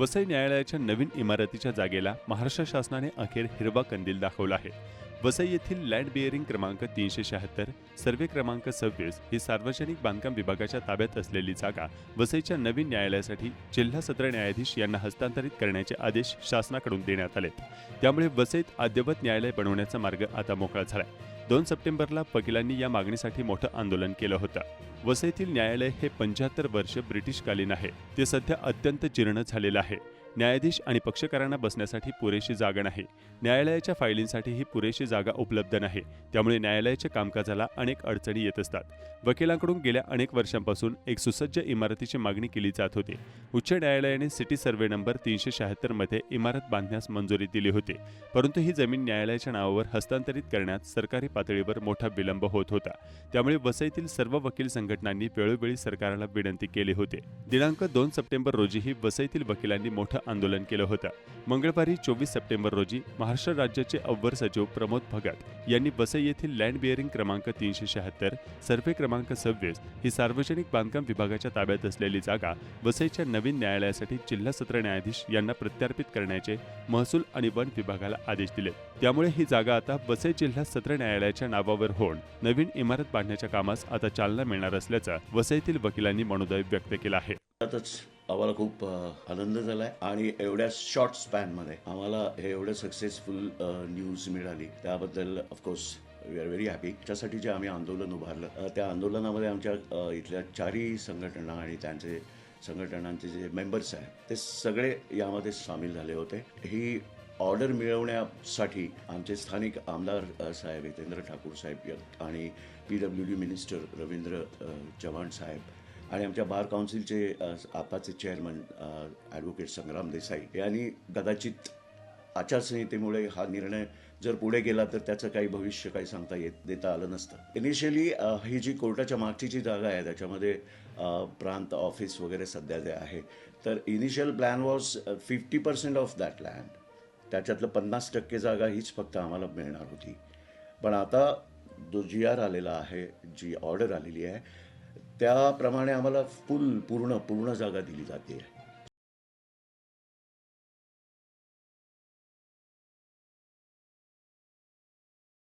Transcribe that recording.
वसई न्यायालयाच्या नवीन इमारतीच्या जागेला महाराष्ट्र शासनाने अखेर हिरवा कंदील दाखवला आहे. वसई येथील लँड बिअरिंग क्रमांक तीनशे शहात्तर सर्वे क्रमांक सव्वीस ही सार्वजनिक बांधकाम विभागाच्या ताब्यात असलेली जागा वसईच्या नवीन न्यायालयासाठी जिल्हा सत्र न्यायाधीश यांना हस्तांतरित करण्याचे आदेश शासनाकडून देण्यात आलेत. त्यामुळे वसईत अद्यवत न्यायालय बनवण्याचा मार्ग आता मोकळा झालाय. दोन सप्टेंबरला वकिलांनी या मागणीसाठी मोठं आंदोलन केलं होतं. वसईतील न्यायालय हे पंच्याहत्तर वर्ष ब्रिटिशकालीन आहे. ते सध्या अत्यंत जीर्ण झालेलं आहे. न्यायाधीश आणि पक्षकारांना बसण्यासाठी पुरेशी जागा नाही. न्यायालयाच्या फायलींसाठीही पुरेशी जागा उपलब्ध नाही. त्यामुळे न्यायालयाच्या कामकाजाला अनेक अडचणी येत असतात. वकिलांकडून गेल्या अनेक वर्षांपासून एक सुसज्ज इमारतीची मागणी केली जात होती. उच्च न्यायालयाने सिटी सर्वे नंबर तीनशे शहात्तरमध्ये इमारत बांधण्यास मंजुरी दिली होती. परंतु ही जमीन न्यायालयाच्या नावावर हस्तांतरित करण्यात सरकारी पातळीवर मोठा विलंब होत होता. त्यामुळे वसईतील सर्व वकील संघटनांनी वेळोवेळी सरकारला विनंती केली होती. दिनांक दोन सप्टेंबर रोजीही वसईतील वकिलांनी मोठं आंदोलन केलं होतं. मंगळवारी चोवीस सप्टेंबर रोजी महाराष्ट्र राज्याचे अव्वर सचिव प्रमोद भगत यांनी वसई येथील लँड बिअरिंग क्रमांक तीनशे शहात्तर सर्वे क्रमांक सव्वीस ही सार्वजनिक बांधकाम विभागाच्या ताब्यात असलेली जागा वसईच्या नवीन न्यायालयासाठी जिल्हा सत्र न्यायाधीश यांना प्रत्यार्पित करण्याचे महसूल आणि वन विभागाला आदेश दिले. त्यामुळे ही जागा आता वसई जिल्हा सत्र न्यायालयाच्या नावावर होऊन नवीन इमारत बांधण्याच्या कामास आता चालना मिळणार असल्याचं वसईतील वकिलांनी मनोदय व्यक्त केला आहे. आम्हाला खूप आनंद झाला आहे आणि एवढ्या शॉर्ट स्पॅनमध्ये आम्हाला हे एवढं सक्सेसफुल न्यूज मिळाली. त्याबद्दल of course we are very happy त्यासाठी जे आम्ही आंदोलन उभारलं त्या आंदोलनामध्ये आमच्या इथल्या चारही संघटना आणि त्यांचे संघटनांचे जे मेंबर्स आहेत ते सगळे यामध्ये सामील झाले होते. ही ऑर्डर मिळवण्यासाठी आमचे स्थानिक आमदार साहेब हितेंद्र ठाकूर साहेब आणि P W D minister Ravindra Chavan साहेब आणि आमच्या बार काउन्सिलचे आपाचे चेअरमन ॲडव्होकेट संग्राम देसाई यांनी कदाचित आचारसंहितेमुळे हा निर्णय जर पुढे गेला तर त्याचं काही भविष्य काही सांगता येत देता आलं नसतं. इनिशियली ही जी कोर्टाच्या मागची जी जागा आहे त्याच्यामध्ये प्रांत ऑफिस वगैरे सध्या जे आहे तर initial plan was fifty percent of that land त्याच्यातलं पन्नास टक्के जागा हीच फक्त आम्हाला मिळणार होती. पण आता जो जी आर आलेला आहे जी ऑर्डर आलेली आहे त्याप्रमाणे आम्हाला फुल पूर्ण पूर्ण जागा दिली जाते. आहे